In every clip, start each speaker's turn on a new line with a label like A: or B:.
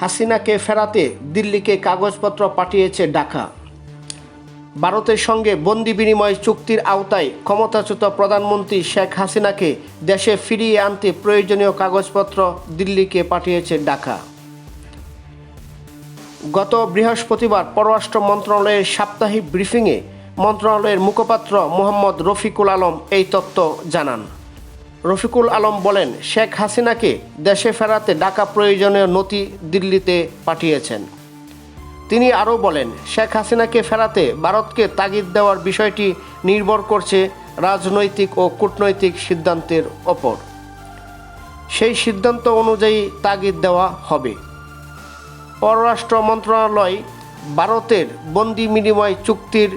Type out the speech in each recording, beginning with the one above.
A: হাসিনাকে ফেরাতে দিল্লিকে কাগজপত্র পাঠিয়েছে ঢাকা। ভারতের সঙ্গে বন্দি বিনিময় চুক্তির আওতায় ক্ষমতাচ্যুত প্রধানমন্ত্রী শেখ হাসিনাকে দেশে ফিরিয়ে আনতে প্রয়োজনীয় কাগজপত্র দিল্লিকে পাঠিয়েছে ঢাকা। গত বৃহস্পতিবার পররাষ্ট্র মন্ত্রণালয়ের সাপ্তাহিক ব্রিফিংয়ে মন্ত্রণালয়ের মুখপাত্র মোহাম্মদ রফিকুল আলম এই তথ্য জানান। রফিকুল আলম বলেন, শেখ হাসিনাকে দেশে ফেরাতে ঢাকা প্রয়োজনীয় নথি দিল্লিতে পাঠিয়েছেন। তিনি আরও বলেন, শেখ হাসিনাকে ফেরাতে ভারতকে তাগিদ দেওয়ার বিষয়টি নির্ভর করছে রাজনৈতিক ও কূটনৈতিক সিদ্ধান্তের ওপর। সেই সিদ্ধান্ত অনুযায়ী তাগিদ দেওয়া হবে। পররাষ্ট্র মন্ত্রণালয় ভারতের বন্দি বিনিময় চুক্তির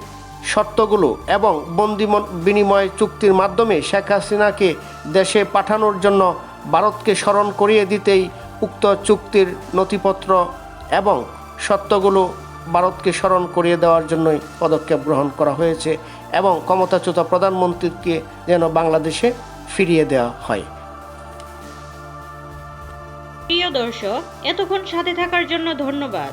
A: শর্তগুলো এবং বন্দি বিনিময় চুক্তির মাধ্যমে শেখ হাসিনাকে দেশে পাঠানোর জন্য ভারতকে স্মরণ করিয়ে দিতেই উক্ত চুক্তির নথিপত্র এবং শর্তগুলো ভারতকে স্মরণ করিয়ে দেওয়ার জন্যই পদক্ষেপ গ্রহণ করা হয়েছে এবং ক্ষমতাচ্যুত প্রধানমন্ত্রীকে যেন বাংলাদেশে ফিরিয়ে দেওয়া হয়।
B: প্রিয় দর্শক, এতক্ষণ সাথে থাকার জন্য ধন্যবাদ।